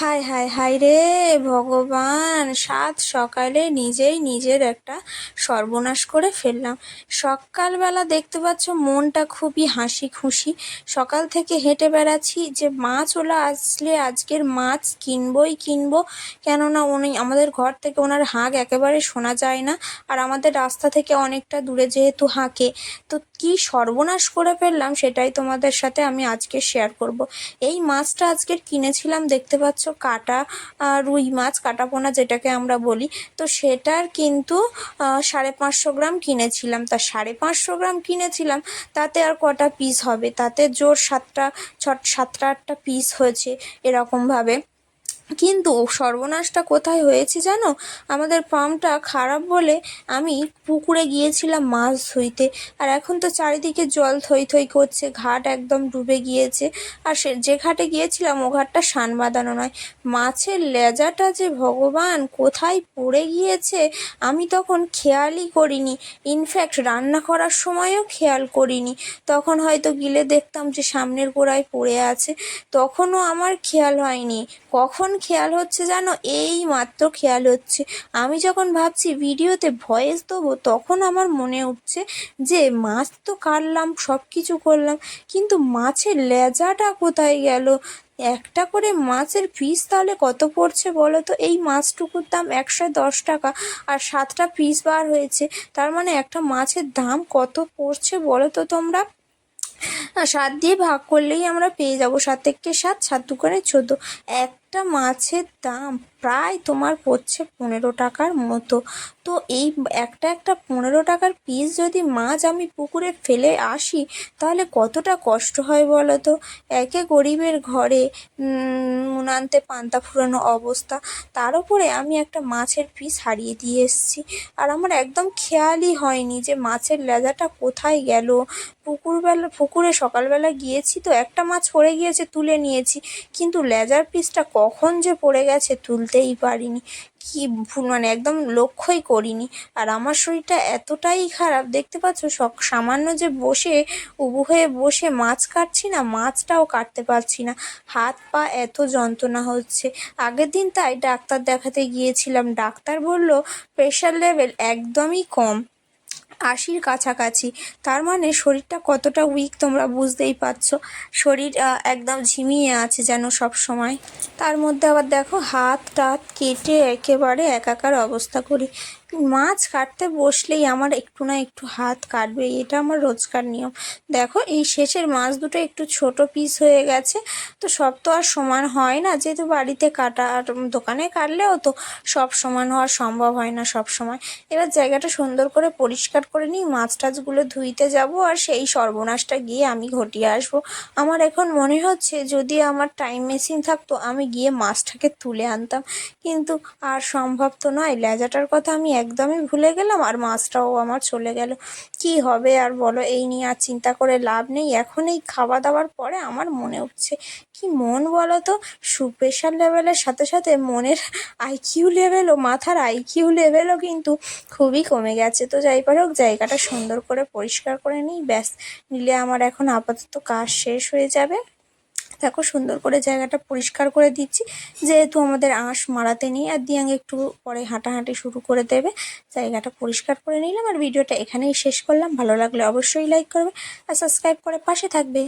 হায় হায় হায় রে ভগবান। সাত সকালে নিজেই নিজের একটা সর্বনাশ করে ফেললাম। সকালবেলা দেখতে পাচ্ছ মনটা খুবই হাসি খুশি সকাল থেকে হেঁটে বেড়াচ্ছি যে মাছ ওলা আসলে আজকের মাছ কিনবই কিনবো। কেননা উনি আমাদের ঘর থেকে ওনার হাঁক একেবারে শোনা যায় না আর আমাদের রাস্তা থেকে অনেকটা দূরে যেহেতু হাঁকে। তো কি সর্বনাশ করে ফেললাম সেটাই তোমাদের সাথে আমি আজকে শেয়ার করব। এই মাছটা আজকের কিনেছিলাম দেখতে পাচ্ছ কাটা রুই মাছ, কাটা পোনা যেটাকে আমরা বলি। তো সেটার কিন্তু সাড়ে পাঁচশো গ্রাম কিনেছিলাম। তা সাড়ে পাঁচশো গ্রাম কিনেছিলাম, তাতে আর কটা পিস হবে? তাতে জোর সাতটা, ছ, সাতটা, আটটা পিস হয়েছে এরকমভাবে। কিন্তু সর্বনাশটা কোথায় হয়েছে জানো? আমাদের পাম্পটা খারাপ বলে আমি পুকুরে গিয়েছিলাম মাছ ধুইতে আর এখন তো চারিদিকে জল থই থই করছে, ঘাট একদম ডুবে গিয়েছে। আর সে, যে ঘাটে গিয়েছিলাম, ও ঘাটটা সান বাঁধানো নয়। মাছের লেজাটা যে ভগবান, কোথায় পড়ে গিয়েছে, আমি তখন খেয়ালই করিনি। ইনফ্যাক্ট রান্না করার সময়ও খেয়াল করিনি। তখন হয়তো গিলে দেখতাম যে সামনের গোড়ায় পড়ে আছে। তখনও আমার খেয়াল হয়নি। কখন খেয়াল হচ্ছে জানো? এই মাত্র খেয়াল হচ্ছে। আমি যখন ভাবছি ভিডিওতে ভয়েস দেবো, তখন আমার মনে উঠছে যে, মাছ তো কাটলাম সব কিছু করলাম, কিন্তু মাছের লেজাটা কোথায় গেল? একটা করে মাছের পিস তাহলে কত পড়ছে বলো তো? এই মাছটুকুর দাম একশো দশ টাকা, আর সাতটা পিস বার হয়েছে। তার মানে একটা মাছের দাম কত পড়ছে বলো তো তোমরা? সাত দিয়ে ভাগ করলেই আমরা পেয়ে যাব সাত থেকে সাত সাত দুগুণে চোদ্দ। একটা মাছের দাম প্রায় তোমার পড়ছে পনেরো টাকার মতো। তো এই একটা একটা পনেরো টাকার পিস যদি মাছ আমি পুকুরে ফেলে আসি তাহলে কতটা কষ্ট হয় বলো তো? একে গরিবের ঘরে উম, নুন আনতে পান্তা ফুরানো অবস্থা। তার উপরে আমি একটা মাছের পিস হারিয়ে দিয়ে এসেছি। আর আমার একদম খেয়ালই হয়নি যে মাছের লেজাটা কোথায় গেল। পুকুরবেলা পুকুরে সকালবেলা গিয়েছি তো একটা মাছ পড়ে গিয়েছে তুলে নিয়েছি। কিন্তু লেজার পিসটা কখন যে পড়ে গেছে তুলতেই পারিনি। কি মানে একদম লক্ষ্যই করিনি। আর আমার শরীরটা এতটাই খারাপ, দেখতে পাচ্ছ সক, সামান্য যে বসে, উবু হয়ে বসে মাছ কাটছি না, মাছটাও কাটতে পারছি না। হাত পা এত যন্ত্রণা হচ্ছে। আগের দিন তাই ডাক্তার দেখাতে গিয়েছিলাম। ডাক্তার বলল প্রেশার লেভেল একদমই কম। আশির কাছাকাছি। তার মানে শরীরটা কতটা উইক তোমরা বুঝতেই পারছ। শরীর একদম ঝিমিয়ে আছে যেন সব সময়। তার মধ্যে আবার দেখো হাত টাত কেটে একেবারে একাকার অবস্থা করি। মাছ কাটতে বসলেই আমার একটু না একটু হাত কাটবে, এটা আমার রোজকার নিয়ম। দেখো, এই শেষের মাছ দুটো একটু ছোট পিস হয়ে গেছে, তো সব তো আর সমান হয় না, যেহেতু বাড়িতে কাটা আর দোকানে কাটলেও তো সব সমান হওয়া সম্ভব হয় না সব সময়। এবার জায়গাটা সুন্দর করে পরিষ্কার করে নিই, মাছ টাছগুলো ধুইতে যাব আর সেই সর্বনাশটা গিয়ে আমি ঘটিয়ে আসব। আমার এখন মনে হচ্ছে যদি আমার টাইম মেশিন থাকতো, আমি গিয়ে মাছটাকে তুলে আনতাম। কিন্তু আর সম্ভব তো নয়, লেজাটার কথা আমি একদমই ভুলে গেলাম আর মাছটাও আমার চলে গেল। কি হবে আর বলো, এই নিয়ে আর চিন্তা করে লাভ নেই। এখন এই খাওয়া দাওয়ার পরে আমার মনে উঠছে, কি মন বলো তো? সুপ্রেশার লেভেলের সাথে সাথে মনের আইকিউ লেভেলও মাথার আইকিউ লেভেলও কিন্তু খুবই কমে গেছে। তো যাই পারে হোক জায়গাটা সুন্দর করে পরিষ্কার করে নিই, ব্যাস। নিলে আমার এখন আপাতত কাজ শেষ হয়ে যাবে। দেখো সুন্দর করে জায়গাটা পরিষ্কার করে দিচ্ছি। যেহেতু আমাদের আঁশ মারাতে নেই, আর দিয়াং একটু পরে হাঁটাহাঁটি শুরু করে দেবে। জায়গাটা পরিষ্কার করে নিলাম, আর ভিডিওটা এখানেই শেষ করলাম। ভালো লাগলে অবশ্যই লাইক করবে, আর সাবস্ক্রাইব করে পাশে থাকবে।